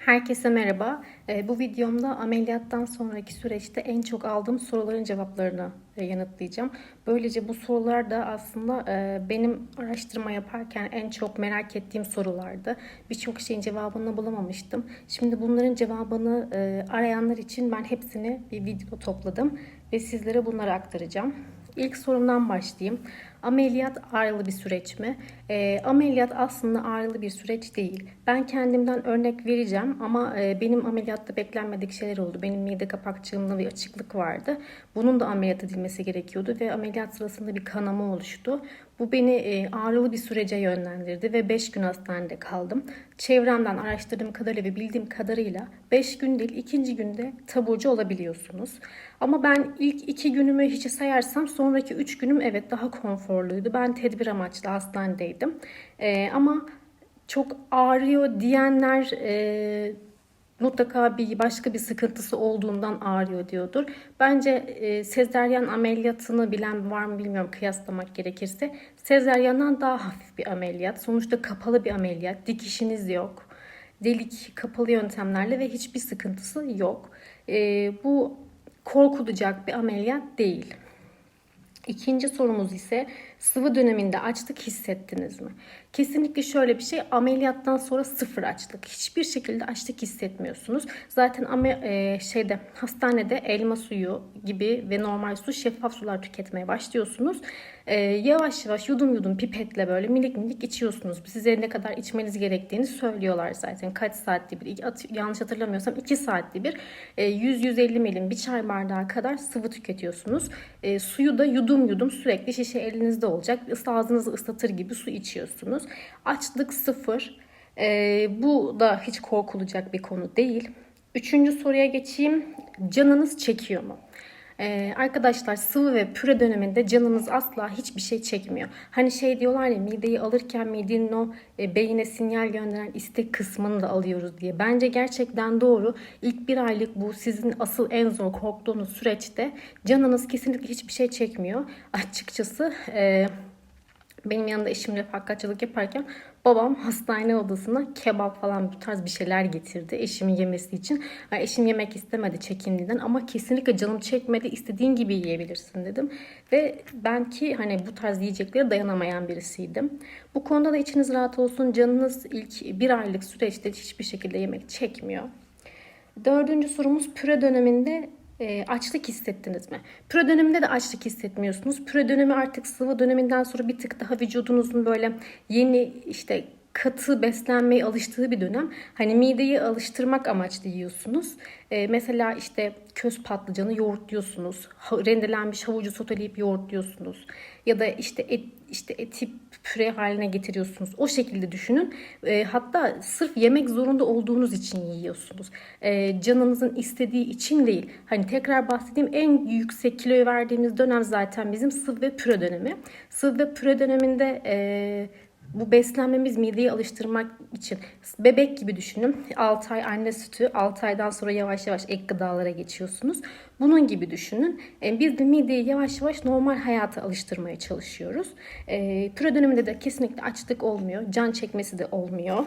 Herkese merhaba. Ee, Bu videomda ameliyattan sonraki süreçte en çok aldığım soruların cevaplarını e, yanıtlayacağım. Böylece bu sorular da aslında e, benim araştırma yaparken en çok merak ettiğim sorulardı. Birçok şeyin cevabını bulamamıştım. Şimdi bunların cevabını e, arayanlar için ben hepsini bir video topladım ve sizlere bunları aktaracağım. İlk sorumdan başlayayım. Ameliyat ağrılı bir süreç mi? E, ameliyat aslında ağrılı bir süreç değil. Ben kendimden örnek vereceğim ama e, benim ameliyatta beklenmedik şeyler oldu. Benim mide kapakçığımda bir açıklık vardı. Bunun da ameliyat edilmesi gerekiyordu ve ameliyat sırasında bir kanama oluştu. Bu beni e, ağrılı bir sürece yönlendirdi ve 5 gün hastanede kaldım. Çevremden araştırdığım kadarıyla ve bildiğim kadarıyla 5 gün değil ikinci günde taburcu olabiliyorsunuz. Ama ben ilk 2 günümü hiçe sayarsam sonraki 3 günüm evet daha konforluydu. Ben tedbir amaçlı hastanedeydim. E, ama çok ağrıyor diyenler e, mutlaka bir başka bir sıkıntısı olduğundan ağrıyor diyordur. Bence e, sezeryan ameliyatını bilen var mı bilmiyorum kıyaslamak gerekirse. Sezeryandan daha hafif bir ameliyat. Sonuçta kapalı bir ameliyat. Dikişiniz yok. Delik kapalı yöntemlerle ve hiçbir sıkıntısı yok. E, bu korkulacak bir ameliyat değil. İkinci sorumuz ise sıvı döneminde açlık hissettiniz mi? Kesinlikle şöyle bir şey ameliyattan sonra sıfır açlık. Hiçbir şekilde açlık hissetmiyorsunuz. Zaten ame, e, şeyde hastanede elma suyu gibi ve normal su şeffaf sular tüketmeye başlıyorsunuz. E, yavaş yavaş yudum yudum pipetle böyle minik minik içiyorsunuz. Size ne kadar içmeniz gerektiğini söylüyorlar zaten. Kaç saatli bir yanlış hatırlamıyorsam 2 saatli bir e, 100-150 milim bir çay bardağı kadar sıvı tüketiyorsunuz. E, suyu da yudum yudum sürekli şişe elinizde olacak. Ağzınızı ıslatır gibi su içiyorsunuz. Açlık sıfır. E, bu da hiç korkulacak bir konu değil. Üçüncü soruya geçeyim. Canınız çekiyor mu? Ee, arkadaşlar sıvı ve püre döneminde canınız asla hiçbir şey çekmiyor. Hani şey diyorlar ya mideyi alırken midenin o e, beyine sinyal gönderen istek kısmını da alıyoruz diye. Bence gerçekten doğru. İlk bir aylık bu sizin asıl en zor korktuğunuz süreçte canınız kesinlikle hiçbir şey çekmiyor. Açıkçası e, benim yanında eşim refakatçılık yaparken babam hastane odasına kebap falan bu tarz bir şeyler getirdi eşimin yemesi için. Yani eşim yemek istemedi çekindiğinden ama kesinlikle canım çekmedi istediğin gibi yiyebilirsin dedim. Ve ben ki hani bu tarz yiyeceklere dayanamayan birisiydim. Bu konuda da içiniz rahat olsun canınız ilk bir aylık süreçte hiçbir şekilde yemek çekmiyor. Dördüncü sorumuz püre döneminde e, açlık hissettiniz mi? Püre döneminde de açlık hissetmiyorsunuz. Püre dönemi artık sıvı döneminden sonra bir tık daha vücudunuzun böyle yeni işte katı beslenmeye alıştığı bir dönem. Hani mideyi alıştırmak amaçlı yiyorsunuz. E, mesela işte köz patlıcanı yoğurtluyorsunuz. Ha, rendelenmiş havucu soteleyip yoğurtluyorsunuz. Ya da işte et, işte eti püre haline getiriyorsunuz. O şekilde düşünün. E, hatta sırf yemek zorunda olduğunuz için yiyorsunuz. E, canınızın istediği için değil. Hani tekrar bahsedeyim en yüksek kiloyu verdiğimiz dönem zaten bizim sıvı ve püre dönemi. Sıvı ve püre döneminde e, bu beslenmemiz mideyi alıştırmak için bebek gibi düşünün. 6 ay anne sütü, 6 aydan sonra yavaş yavaş ek gıdalara geçiyorsunuz. Bunun gibi düşünün. E, Biz de mideyi yavaş yavaş normal hayata alıştırmaya çalışıyoruz. E, Püre döneminde de kesinlikle açlık olmuyor. Can çekmesi de olmuyor.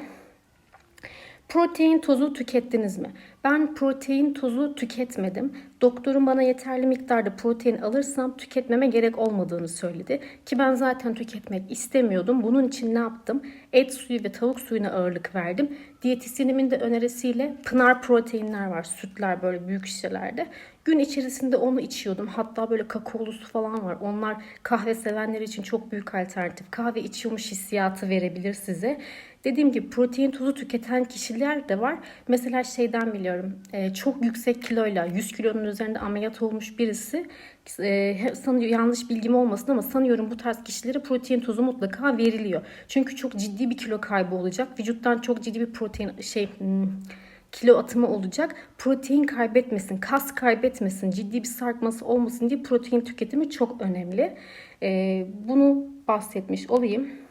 Protein tozu tükettiniz mi? Ben protein tozu tüketmedim. Doktorum bana yeterli miktarda protein alırsam tüketmeme gerek olmadığını söyledi. Ki ben zaten tüketmek istemiyordum. Bunun için ne yaptım? Et suyu ve tavuk suyuna ağırlık verdim. Diyetisyenimin de önerisiyle pınar proteinler var. Sütler böyle büyük şişelerde. Gün içerisinde onu içiyordum. Hatta böyle kakaolu su falan var. Onlar kahve sevenler için çok büyük alternatif. Kahve içiyormuş hissiyatı verebilir size. Dediğim gibi protein tozu tüketen kişiler de var. Mesela şeyden biliyorum. E, çok yüksek kiloyla 100 kilonun üzerinde ameliyat olmuş birisi e, sanıyor yanlış bilgim olmasın ama sanıyorum bu tarz kişilere protein tozu mutlaka veriliyor. Çünkü çok ciddi bir kilo kaybı olacak. Vücuttan çok ciddi bir protein şey hmm, kilo atımı olacak. Protein kaybetmesin, kas kaybetmesin, ciddi bir sarkması olmasın diye protein tüketimi çok önemli. E, bunu bahsetmiş olayım.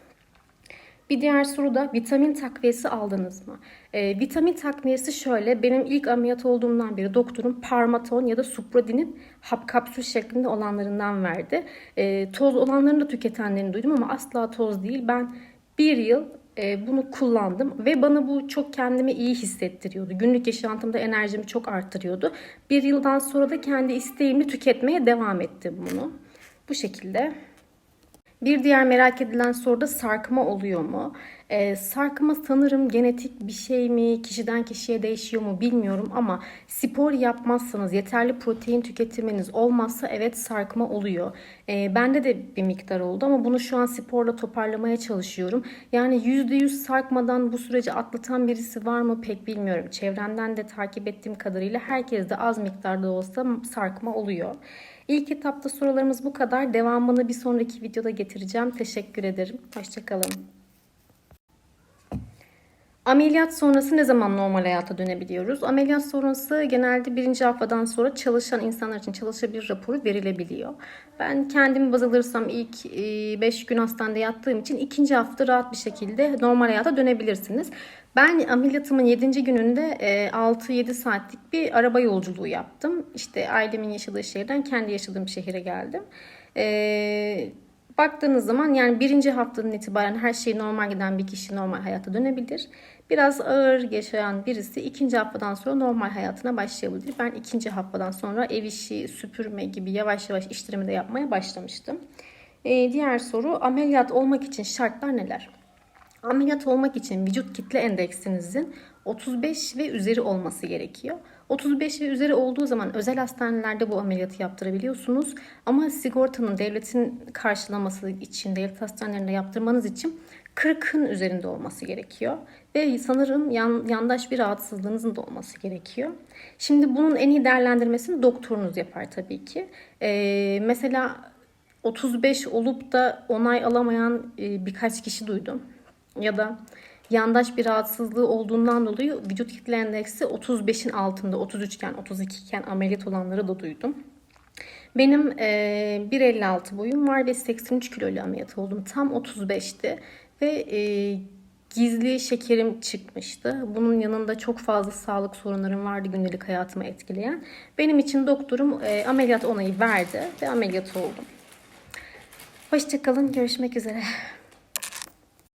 Bir diğer soru da vitamin takviyesi aldınız mı? Ee, vitamin takviyesi şöyle. Benim ilk ameliyat olduğumdan beri doktorum Parmaton ya da Supradin'in hap kapsül şeklinde olanlarından verdi. Ee, toz olanlarını da tüketenlerini duydum ama asla toz değil. Ben bir yıl e, bunu kullandım ve bana bu çok kendimi iyi hissettiriyordu. Günlük yaşantımda enerjimi çok arttırıyordu. Bir yıldan sonra da kendi isteğimle tüketmeye devam ettim bunu. Bu şekilde. Bir diğer merak edilen soru da sarkma oluyor mu? Ee, sarkma sanırım genetik bir şey mi, kişiden kişiye değişiyor mu bilmiyorum ama spor yapmazsanız, yeterli protein tüketiminiz olmazsa evet sarkma oluyor. Ee, bende de bir miktar oldu ama bunu şu an sporla toparlamaya çalışıyorum. Yani %100 sarkmadan bu süreci atlatan birisi var mı pek bilmiyorum. Çevremden de takip ettiğim kadarıyla herkes de az miktarda olsa sarkma oluyor. İlk etapta sorularımız bu kadar. Devamını bir sonraki videoda getireceğim. Teşekkür ederim. Hoşçakalın. Ameliyat sonrası ne zaman normal hayata dönebiliyoruz? Ameliyat sonrası genelde birinci haftadan sonra çalışan insanlar için çalışabilir raporu verilebiliyor. Ben kendimi baz alırsam ilk 5 gün hastanede yattığım için ikinci hafta rahat bir şekilde normal hayata dönebilirsiniz. Ben ameliyatımın 7. gününde 6-7 saatlik bir araba yolculuğu yaptım. İşte ailemin yaşadığı şehirden kendi yaşadığım şehire geldim. Eee Baktığınız zaman yani birinci haftanın itibaren her şey normal giden bir kişi normal hayata dönebilir. Biraz ağır yaşayan birisi ikinci haftadan sonra normal hayatına başlayabilir. Ben ikinci haftadan sonra ev işi, süpürme gibi yavaş yavaş işlerimi de yapmaya başlamıştım. Ee, diğer soru ameliyat olmak için şartlar neler? Ameliyat olmak için vücut kitle endeksinizin 35 ve üzeri olması gerekiyor. 35 ve üzeri olduğu zaman özel hastanelerde bu ameliyatı yaptırabiliyorsunuz. Ama sigortanın, devletin karşılaması için, devlet hastanelerinde yaptırmanız için 40'ın üzerinde olması gerekiyor. Ve sanırım yan, yandaş bir rahatsızlığınızın da olması gerekiyor. Şimdi bunun en iyi değerlendirmesini doktorunuz yapar tabii ki. Ee, mesela 35 olup da onay alamayan e, birkaç kişi duydum. Ya da yandaş bir rahatsızlığı olduğundan dolayı vücut kitle endeksi 35'in altında 33 iken 32 iken ameliyat olanları da duydum. Benim e, 1.56 boyum var ve 83 kiloyla ameliyat oldum. Tam 35'ti ve e, gizli şekerim çıkmıştı. Bunun yanında çok fazla sağlık sorunlarım vardı günlük hayatımı etkileyen. Benim için doktorum e, ameliyat onayı verdi ve ameliyat oldum. Hoşçakalın, görüşmek üzere.